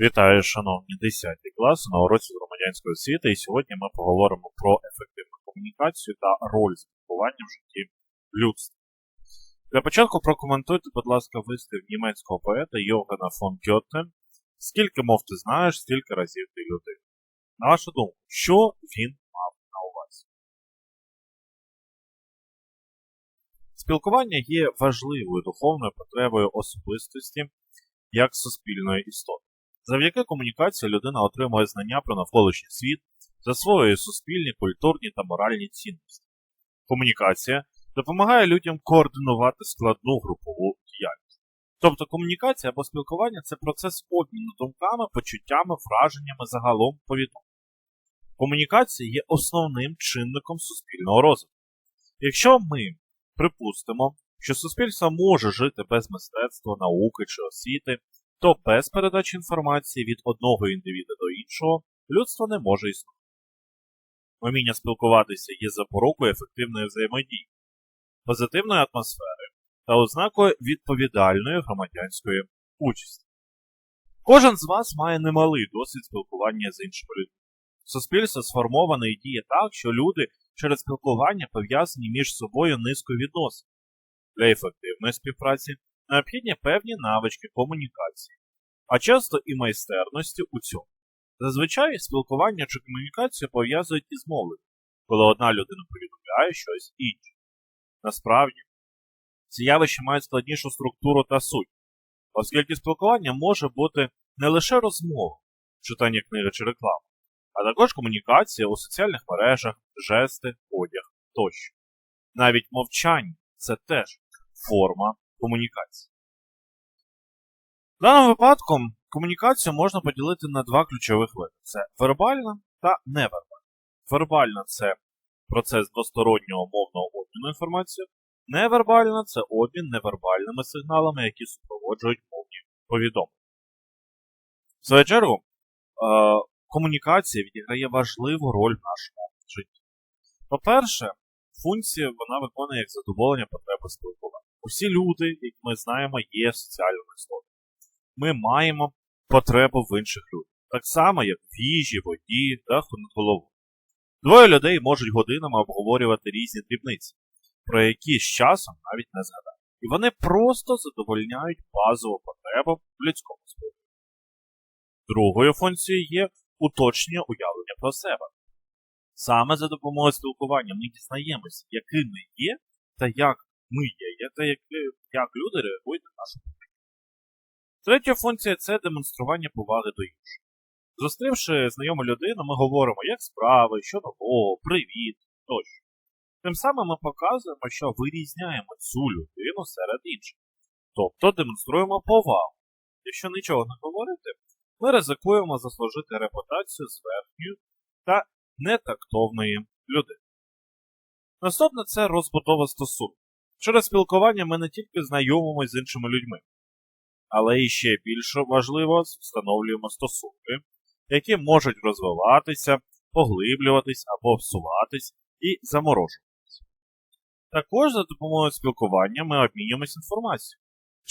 Вітаю, шановні 10 класи на уроці громадянської освіти, і сьогодні ми поговоримо про ефективну комунікацію та роль спілкування в житті людства. Для початку прокоментуйте, будь ласка, вислів німецького поета Йогана фон Гьоте Скільки мов ти знаєш, стільки разів ти людина. На вашу думку, що він мав на увазі? Спілкування є важливою духовною потребою особистості як суспільної істоти. Завдяки комунікації людина отримує знання про навколишній світ, засвоює суспільні, культурні та моральні цінності. Комунікація допомагає людям координувати складну групову діяльність. Тобто комунікація або спілкування це процес обміну думками, почуттями, враженнями загалом повідомлень. Комунікація є основним чинником суспільного розвитку. Якщо ми припустимо, що суспільство може жити без мистецтва, науки чи освіти, то без передачі інформації від одного індивіда до іншого людство не може існувати. Вміння спілкуватися є запорукою ефективної взаємодії, позитивної атмосфери та ознакою відповідальної громадянської участі. Кожен з вас має немалий досвід спілкування з іншими людьми. Суспільство сформоване і діє так, що люди через спілкування пов'язані між собою низкою відносин. Для ефективної співпраці необхідні певні навички комунікації, а часто і майстерності у цьому. Зазвичай спілкування чи комунікацію пов'язують із мовою, коли одна людина повідомляє щось інше. Насправді, ці явища мають складнішу структуру та суть, оскільки спілкування може бути не лише розмова, читання книги чи реклами, а також комунікація у соціальних мережах, жести, одяг тощо. Навіть мовчання це теж форма комунікації. В даному випадку комунікацію можна поділити на два ключових види: це вербальна та невербальна. Вербальна це процес двостороннього мовного обміну інформацією, невербальна це обмін невербальними сигналами, які супроводжують мовні повідомлення. В свою чергу, е, комунікація відіграє важливу роль в нашому житті. По-перше, функція вона виконує як задоволення потреби спілкування. Усі люди, як ми знаємо, є соціальними істотами. Ми маємо потребу в інших людях, так само, як в їжі, воді та голову. Двоє людей можуть годинами обговорювати різні дрібниці, про які з часом навіть не згадають. І вони просто задовольняють базову потребу в людському спілкуванні. Другою функцією є уточнення уявлення про себе. Саме за допомогою спілкування ми дізнаємося, якими є та як ми є, та як, як люди реагують на нашу поведінку. Третя функція це демонстрування поваги до інших. Зустрівши знайому людину, ми говоримо, як справи, що нового, привіт тощо. Тим самим ми показуємо, що вирізняємо цю людину серед інших. Тобто демонструємо повагу. Якщо нічого не говорити, ми ризикуємо заслужити репутацію зверхньої та нетактовної людини. Наступне це розбудова стосунків. Через спілкування ми не тільки знайомимося з іншими людьми, але і ще більш важливо встановлюємо стосунки, які можуть розвиватися, поглиблюватись або всуватись і заморожуватись. Також за допомогою спілкування ми обмінюємося інформацією.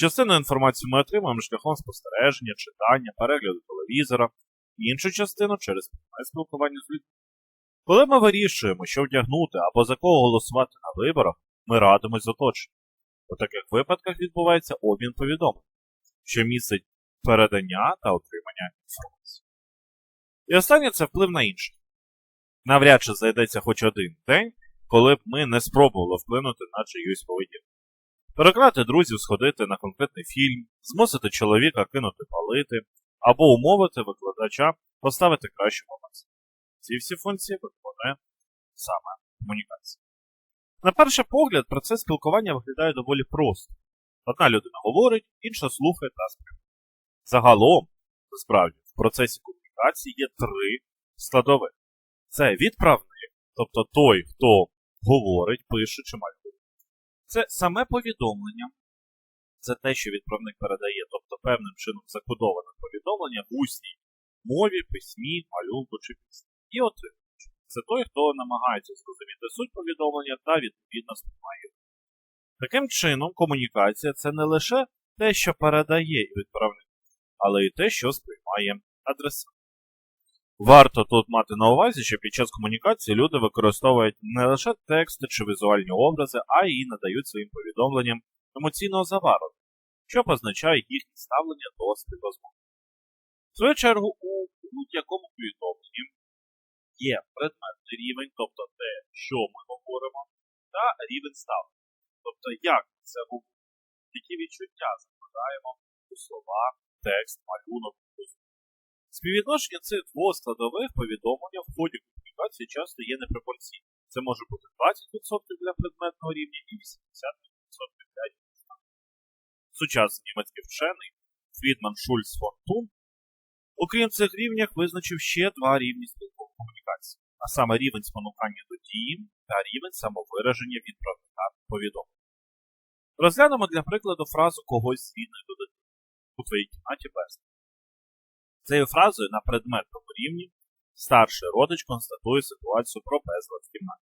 Частину інформації ми отримуємо шляхом спостереження, читання, перегляду телевізора, іншу частину через спілкування з людьми. Коли ми вирішуємо, що вдягнути або за кого голосувати на виборах, ми радимось з оточенням. У таких випадках відбувається обмін повідомлень, що містить передання та отримання інформації. І останнє це вплив на інших. Навряд чи зайдеться хоч один день, коли б ми не спробували вплинути на чиюсь поведінку. Переконати друзів сходити на конкретний фільм, змусити чоловіка кинути палити, або умовити викладача поставити кращу момент. Ці всі функції виконує саме комунікація. На перший погляд, процес спілкування виглядає доволі просто. Одна людина говорить, інша слухає та сприймає. Загалом, насправді, в процесі комунікації є три складові. Це відправник, тобто той, хто говорить, пише чи малює. Це саме повідомлення, це те, що відправник передає, тобто певним чином закодоване повідомлення в усній мові, письмі, малюнку чи пісні. І отримувач. Це той, хто намагається зрозуміти суть повідомлення та відповідно сприймає. Таким чином, комунікація це не лише те, що передає відправник, але й те, що сприймає. має адресат. Варто тут мати на увазі, що під час комунікації люди використовують не лише тексти чи візуальні образи, а й надають своїм повідомленням емоційного завару, що позначає їхнє ставлення до співрозмови. В свою чергу, у будь-якому повідомленні є предметний рівень, тобто те, що ми говоримо, та рівень ставлення. Тобто, як це говоримо, які відчуття закладаємо у слова, текст, малюнок. Співвідношення цих двох складових повідомлення в ході комунікації часто є непропорційним. Це може бути 20% для предметного рівня і 80% для рівня. Сучасний німецький вчений Фрідман Шульц фон Тун, окрім цих рівнях, визначив ще два рівні спілкової комунікації, а саме рівень спонукання до дії та рівень самовираження відправника повідомлення. Розглянемо для прикладу фразу когось згідної до дитини у твоїй кімнаті без. Цією фразою на предметному рівні старший родич констатує ситуацію про безлад в кімнаті.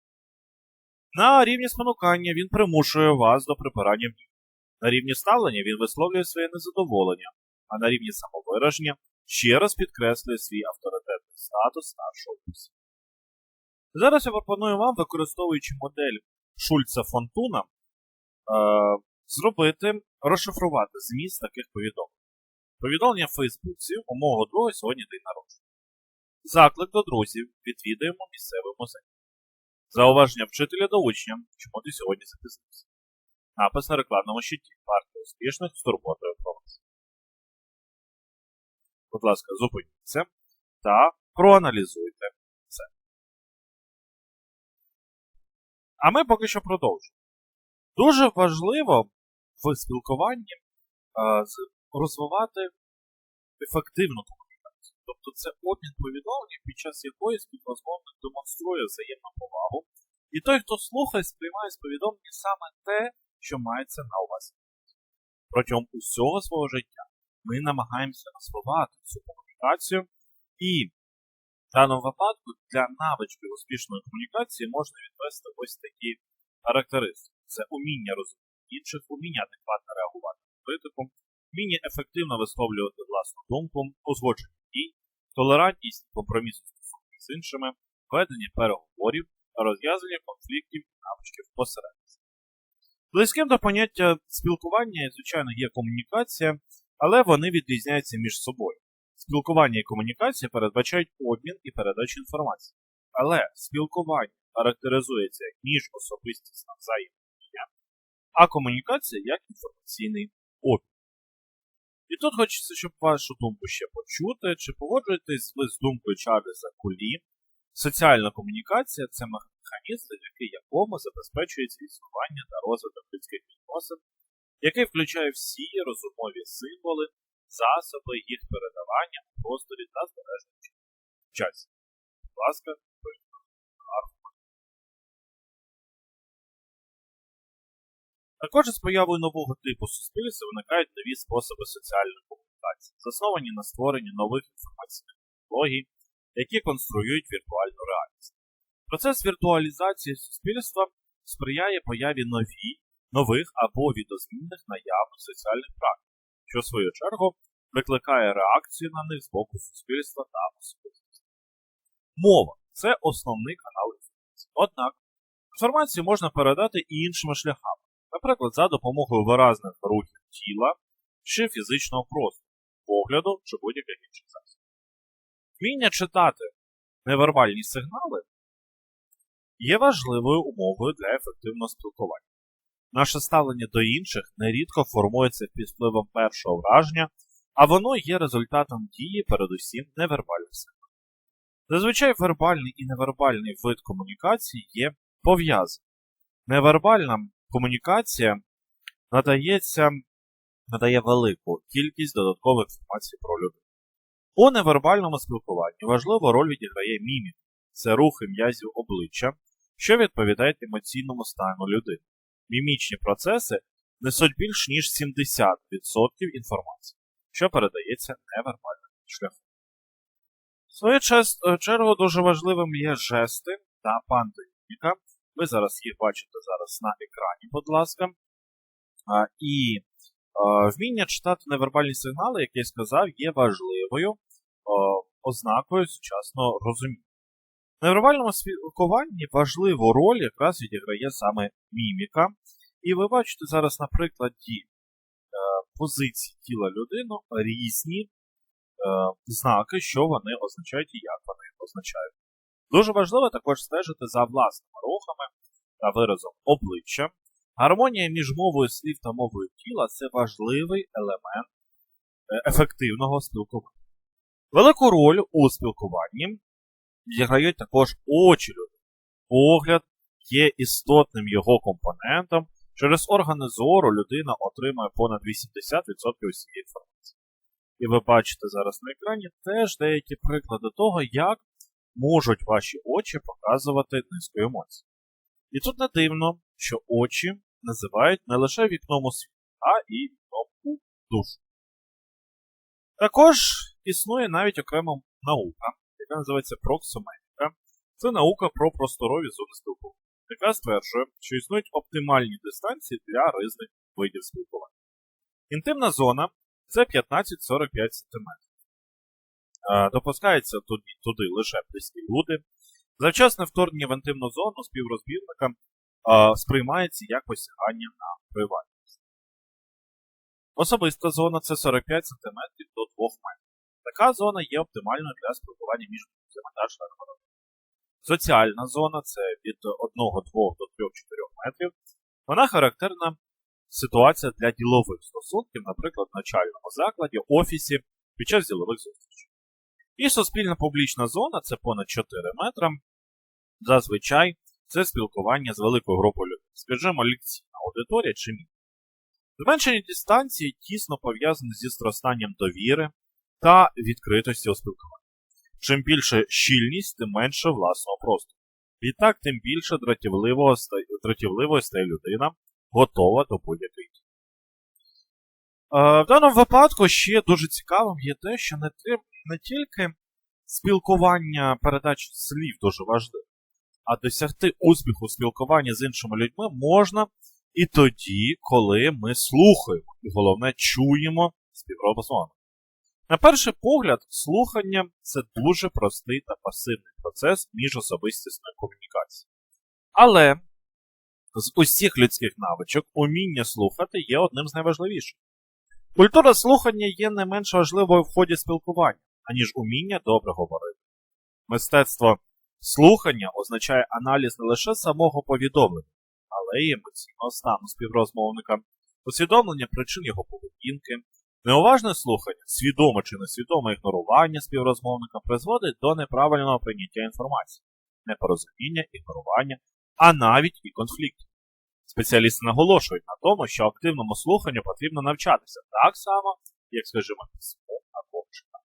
На рівні спонукання він примушує вас до припирання в ній. На рівні ставлення він висловлює своє незадоволення, а на рівні самовираження ще раз підкреслює свій авторитетний статус старшого курсу. Зараз я пропоную вам, використовуючи модель Шульца Фонтуна, е, зробити, розшифрувати зміст таких повідомлень. Повідомлення в Фейсбуці у мого друга сьогодні день народження. Заклик до друзів відвідаємо місцевий музей. Зауваження вчителя до учня, чому ти сьогодні запізнився. Напис на рекламному щиті партії успішних з турботою. Будь ласка, зупиніться та проаналізуйте це. А ми поки що продовжуємо. Дуже важливо в спілкуванні розвивати ефективну комунікацію. Тобто це обмін повідомлень, під час якої співрозмовник демонструє взаємну повагу, і той, хто слухає, сприймає з повідомлення саме те, що мається на увазі. Протягом усього свого життя ми намагаємося розвивати цю комунікацію, і в даному випадку для навички успішної комунікації можна відвести ось такі характеристики: це уміння розуміти інших, уміння адекватно реагувати на критику, вміння ефективно висловлювати власну думку, узгодження дій, толерантність компромісу стосунків з іншими, ведення переговорів розв'язання конфліктів і навичків посередництва. Близьким до поняття спілкування, звичайно, є комунікація, але вони відрізняються між собою. Спілкування і комунікація передбачають обмін і передачу інформації. Але спілкування характеризується як міжособистісна взаємодія, а комунікація як інформаційний обмін. І тут хочеться, щоб вашу думку ще почути, чи погоджуєтесь ви з думкою Чарльза Кулі. Соціальна комунікація це механізм, завдяки якому забезпечується існування та розвиток людських відносин, який включає всі розумові символи, засоби їх передавання у просторі та збереження в часі. Будь ласка, Також з появою нового типу суспільства виникають нові способи соціальної комунікації, засновані на створенні нових інформаційних технологій, які конструюють віртуальну реальність. Процес віртуалізації суспільства сприяє появі нові, нових або відозмінних наявних соціальних практик, що в свою чергу викликає реакцію на них з боку суспільства та особистості. Мова це основний канал інформації. Однак інформацію можна передати і іншими шляхами наприклад, за допомогою виразних рухів тіла чи фізичного простору, погляду чи будь-яких інших засобів. Вміння читати невербальні сигнали є важливою умовою для ефективного спілкування. Наше ставлення до інших нерідко формується під впливом першого враження, а воно є результатом дії, передусім, невербальних сигналів. Зазвичай вербальний і невербальний вид комунікації є пов'язані. Невербальна комунікація надається, надає велику кількість додаткової інформації про людину. У невербальному спілкуванні важливу роль відіграє міміка це рухи м'язів обличчя, що відповідають емоційному стану людини. Мімічні процеси несуть більш ніж 70% інформації, що передається невербальним шляхом. В свою чергу дуже важливим є жести та пантоміміка, ви зараз їх бачите зараз на екрані, будь ласка. А, І а, вміння читати невербальні сигнали, як я сказав, є важливою ознакою сучасного розуміння. В невербальному спілкуванні важливу роль якраз відіграє саме міміка. І ви бачите зараз на прикладі е, позиції тіла людини різні е, знаки, що вони означають і як вони означають. Дуже важливо також стежити за власними рухами та виразом обличчя. Гармонія між мовою слів та мовою тіла це важливий елемент е, ефективного спілкування. Велику роль у спілкуванні відіграють також очі людини. Погляд є істотним його компонентом. Через органи зору людина отримує понад 80% усієї інформації. І ви бачите зараз на екрані теж деякі приклади того, як можуть ваші очі показувати низку емоцій. І тут не дивно, що очі називають не лише вікном у світ, а і вікном у душу. Також існує навіть окрема наука, яка називається проксометрика. Це наука про просторові зони спілкування, яка стверджує, що існують оптимальні дистанції для різних видів спілкування. Інтимна зона це 15-45 см. Допускається туди, туди лише близькі люди. Завчасне вторгнення в інтимну зону співрозбірника сприймається як посягання на приватність. Особиста зона це 45 см до 2 метрів. Така зона є оптимальною для спілкування між друзями та членами. Соціальна зона це від 1-2 до 3-4 метрів. Вона характерна ситуація для ділових стосунків, наприклад, в начальному закладі, офісі під час ділових зустрічей. І суспільна публічна зона це понад 4 метри. Зазвичай це спілкування з великою групою людей, скажімо, лекційна аудиторія чи мі. Зменшення дистанції тісно пов'язане зі зростанням довіри та відкритості у спілкуванні. Чим більше щільність, тим менше власного простору. Відтак, тим більше дратівливого стає, людина, готова до будь-якої дії. Е, В даному випадку ще дуже цікавим є те, що не, не тільки спілкування передачі слів дуже важливе, а досягти успіху в спілкуванні з іншими людьми можна і тоді, коли ми слухаємо, і головне чуємо співробітника. На перший погляд, слухання це дуже простий та пасивний процес міжособистісної комунікації. Але з усіх людських навичок уміння слухати є одним з найважливіших. Культура слухання є не менш важливою в ході спілкування, аніж уміння добре говорити. Мистецтво слухання означає аналіз не лише самого повідомлення, але й емоційного стану співрозмовника, усвідомлення причин його поведінки. Неуважне слухання, свідоме чи несвідоме ігнорування співрозмовника призводить до неправильного прийняття інформації, непорозуміння, ігнорування, а навіть і конфліктів. Спеціалісти наголошують на тому, що активному слуханню потрібно навчатися так само, як, скажімо, письму або читанню.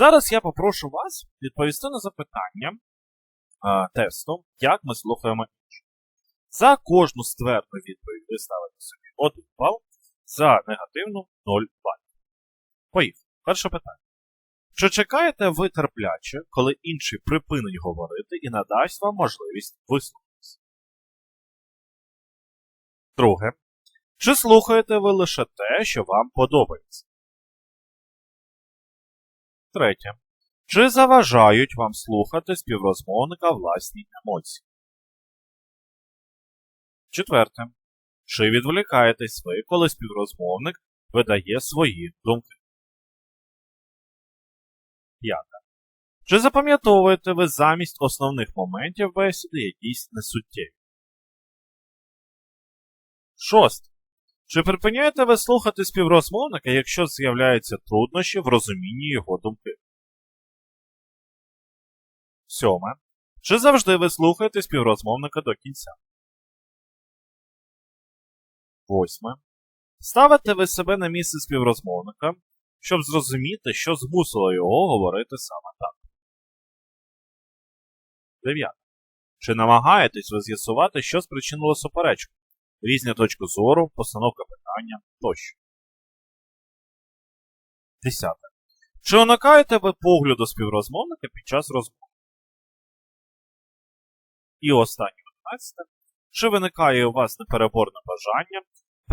Зараз я попрошу вас відповісти на запитання а, тесту, як ми слухаємо інших. За кожну ствердну відповідь ви ставите собі 1 бал, за негативну 0 балів. Поїхали. Перше питання. Чи чекаєте ви терпляче, коли інший припинить говорити і надасть вам можливість висловитися? Друге. Чи слухаєте ви лише те, що вам подобається? Третє. Чи заважають вам слухати співрозмовника власні емоції? Четверте. Чи відволікаєтесь ви, коли співрозмовник видає свої думки? П'яте. Чи запам'ятовуєте ви замість основних моментів бесіди якісь несуттєві? Шосте. Чи припиняєте ви слухати співрозмовника, якщо з'являються труднощі в розумінні його думки? Сьоме. Чи завжди ви слухаєте співрозмовника до кінця? Восьме. Ставите ви себе на місце співрозмовника, щоб зрозуміти, що змусило його говорити саме так. Дев'яте. Чи намагаєтесь ви з'ясувати, що спричинило суперечку? Різні точки зору, постановка питання тощо. Десяте. Чи уникаєте ви погляду співрозмовника під час розмови? І останнє 11. Чи виникає у вас непереборне бажання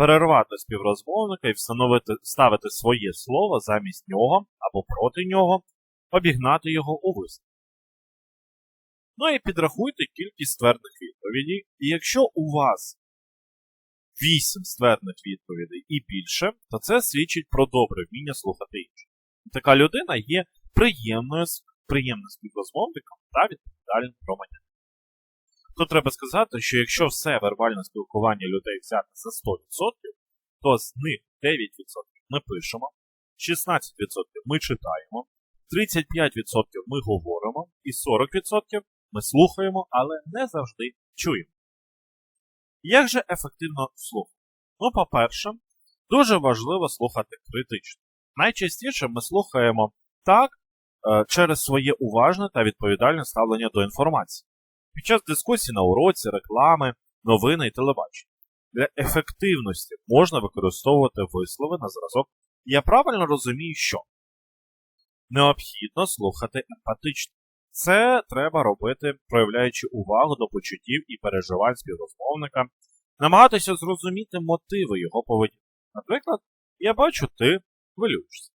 перервати співрозмовника і встановити, ставити своє слово замість нього або проти нього обігнати його у висновку. Ну і підрахуйте кількість ствердних відповідей, і якщо у вас 8 ствердних відповідей і більше, то це свідчить про добре вміння слухати інших. Така людина є приємною, приємним співрозмовником та відповідальним громадянином. Тут треба сказати, що якщо все вербальне спілкування людей взяти за 100%, то з них 9% ми пишемо, 16% ми читаємо, 35% ми говоримо і 40% ми слухаємо, але не завжди чуємо. Як же ефективно слухати? Ну, по-перше, дуже важливо слухати критично. Найчастіше ми слухаємо так е, через своє уважне та відповідальне ставлення до інформації. Під час дискусій на уроці, реклами, новини і телебачення. Для ефективності можна використовувати вислови на зразок. Я правильно розумію, що необхідно слухати емпатично. Це треба робити, проявляючи увагу до почуттів і переживань співрозмовника, намагатися зрозуміти мотиви його поведінки. Наприклад, я бачу, ти хвилюєшся.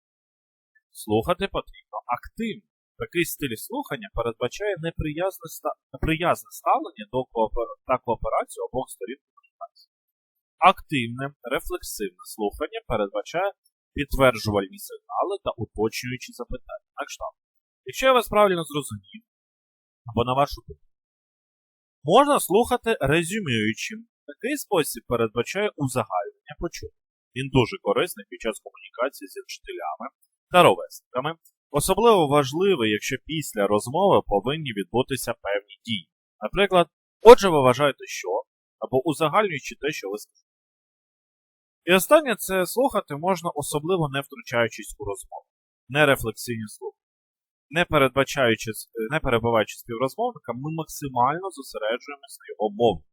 Слухати потрібно активно. Такий стиль слухання передбачає неприязне, неприязне ставлення до коопер... та кооперацію обох сторін комунікації. Активне, рефлексивне слухання передбачає підтверджувальні сигнали та уточнюючі запитання. На кшталт. Якщо я вас правильно зрозумів, або на вашу думку, можна слухати резюмуючим. Такий спосіб передбачає узагальнення почуття. Він дуже корисний під час комунікації зі вчителями та ровесниками. Особливо важливий, якщо після розмови повинні відбутися певні дії. Наприклад, отже, ви вважаєте, що, або узагальнюючи те, що ви сказали. І останнє це слухати можна особливо не втручаючись у розмову, нерефлексивні слухи. Не передбачаючи, не перебуваючи співрозмовника, ми максимально зосереджуємося на його мові.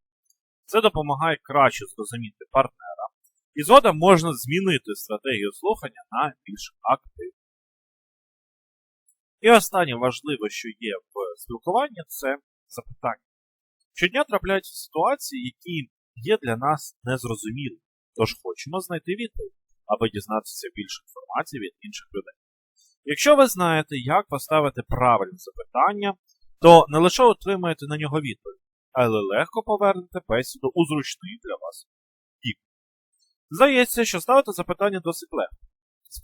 Це допомагає краще зрозуміти партнера, і згодом можна змінити стратегію слухання на більш активну. І останнє важливе, що є в спілкуванні, це запитання. Щодня трапляються ситуації, які є для нас незрозумілі, тож хочемо знайти відповідь, аби дізнатися більше інформації від інших людей. Якщо ви знаєте, як поставити правильне запитання, то не лише отримаєте на нього відповідь, але легко повернете бесіду у зручний для вас бік. Здається, що ставити запитання досить легко.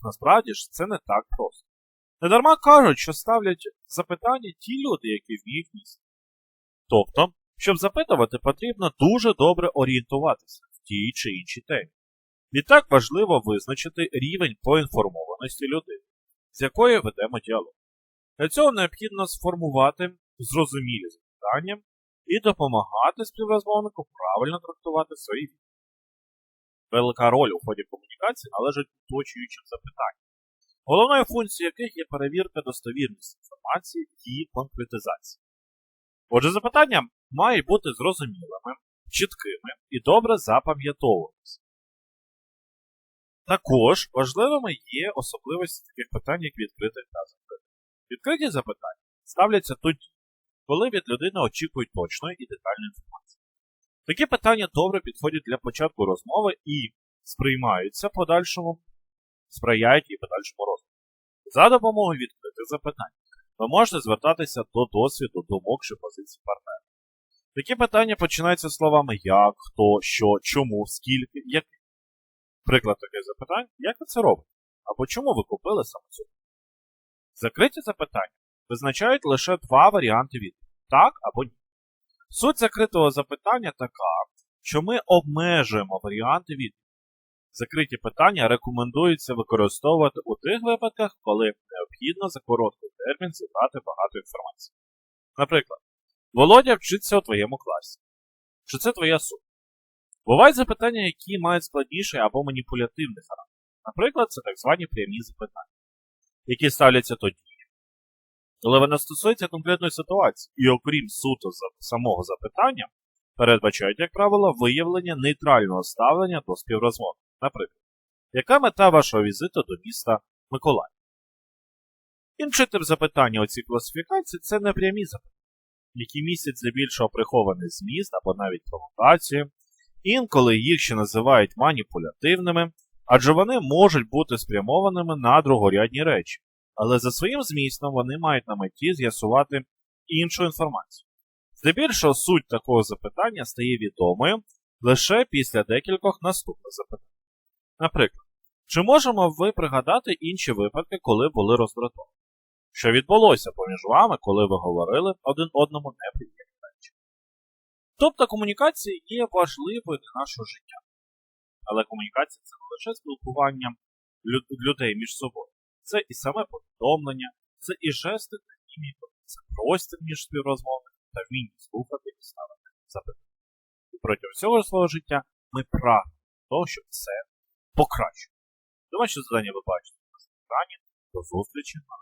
Насправді ж це не так просто. Недарма кажуть, що ставлять запитання ті люди, які вміють місце. Тобто, щоб запитувати, потрібно дуже добре орієнтуватися в тій чи іншій темі. Відтак важливо визначити рівень поінформованості людини, з якою ведемо діалог. Для цього необхідно сформувати зрозумілі запитання і допомагати співрозмовнику правильно трактувати свої відповіді. Велика роль у ході комунікації належить уточнюючим запитанням головною функцією яких є перевірка достовірності інформації і конкретизації. Отже, запитання мають бути зрозумілими, чіткими і добре запам'ятовуватися. Також важливими є особливості таких питань, як відкритих та закритих. Відкриті запитання ставляться тоді, коли від людини очікують точної і детальної інформації. Такі питання добре підходять для початку розмови і сприймаються подальшому сприяють і подальшому розвитку. За допомогою відкритих запитань ви можете звертатися до досвіду, думок чи позицій партнера. Такі питання починаються словами як, хто, що, чому, скільки, який. Приклад таких запитань, як ви це робите? Або чому ви купили саме цю? Закриті запитання визначають лише два варіанти відповіді так або ні. Суть закритого запитання така, що ми обмежуємо варіанти відповіді. Закриті питання рекомендується використовувати у тих випадках, коли необхідно за короткий термін зібрати багато інформації. Наприклад, Володя вчиться у твоєму класі. Чи це твоя суть? Бувають запитання, які мають складніший або маніпулятивний характер. Наприклад, це так звані прямі запитання, які ставляться тоді, коли вони стосуються конкретної ситуації, і окрім суто самого запитання, передбачають, як правило, виявлення нейтрального ставлення до співрозмови. Наприклад, яка мета вашого візиту до міста Миколаїв? Інший тип запитання у цій класифікації це непрямі запитання, які містять здебільшого прихований зміст або навіть провокацію, інколи їх ще називають маніпулятивними, адже вони можуть бути спрямованими на другорядні речі, але за своїм змістом вони мають на меті з'ясувати іншу інформацію. Здебільшого суть такого запитання стає відомою лише після декількох наступних запитань. Наприклад, чи можемо ви пригадати інші випадки, коли були роздратовані? Що відбулося поміж вами, коли ви говорили один одному неприємні речі? Тобто комунікація є важливою для нашого життя. Але комунікація це не лише спілкування людей між собою. Це і саме повідомлення, це і жести та міміки, це простір між співрозмовниками та вміння слухати і ставити запитання. І протягом всього свого життя ми прагнемо того, щоб це покращити. Домашнє завдання ви бачите на екрані. До зустрічі на